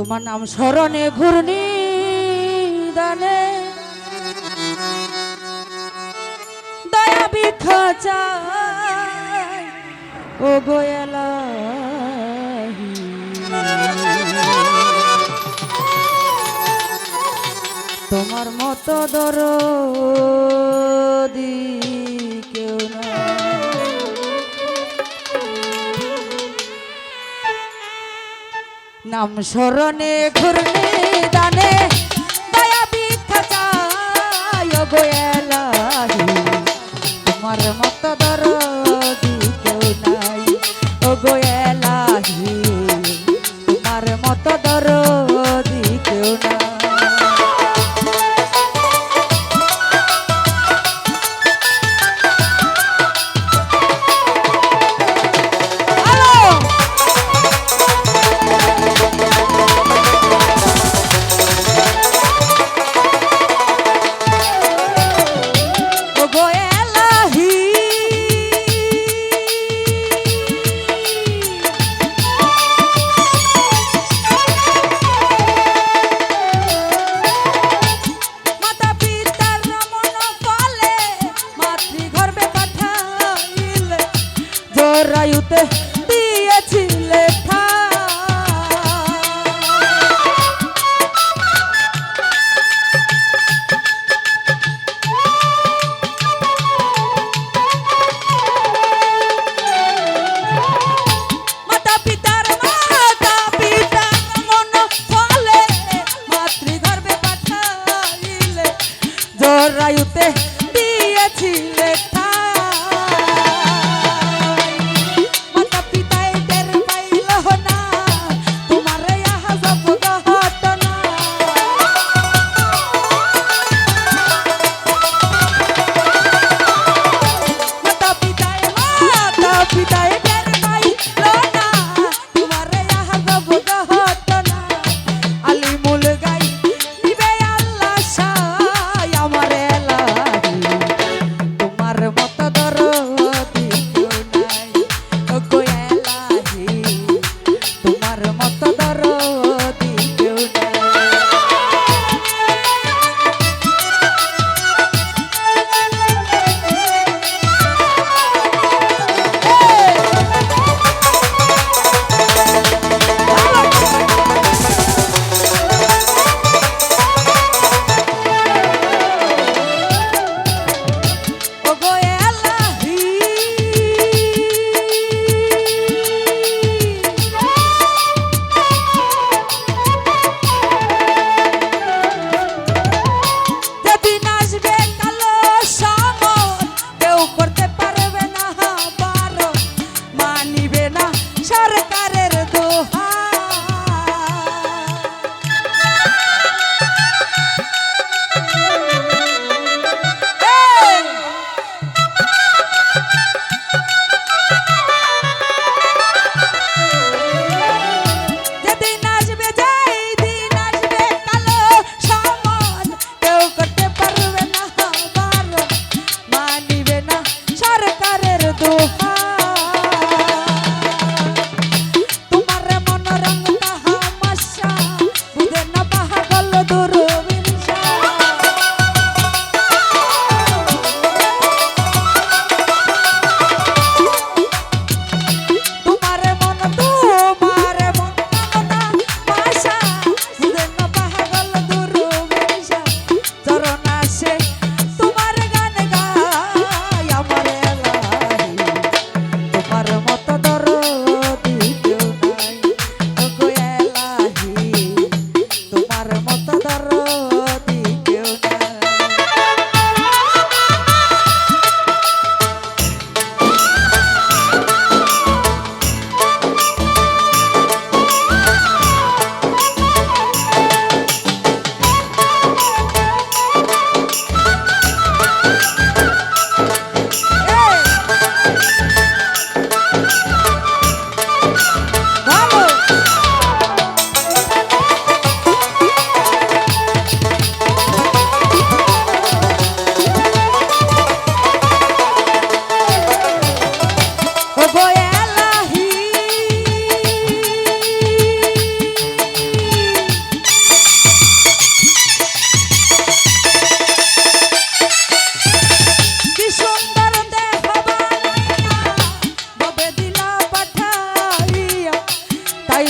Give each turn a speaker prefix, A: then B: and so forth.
A: তোমার নাম স্মরণে ঘূর্ণি দানে। দয়া ভিক্ষা চাই ও গোয়ালা তোমার মতো দরদি নাম স্মরণে ঘূর্ণি দানে দয়া ভিক্ষা চায় ও গোয়ালাহি তোমার মত দরদি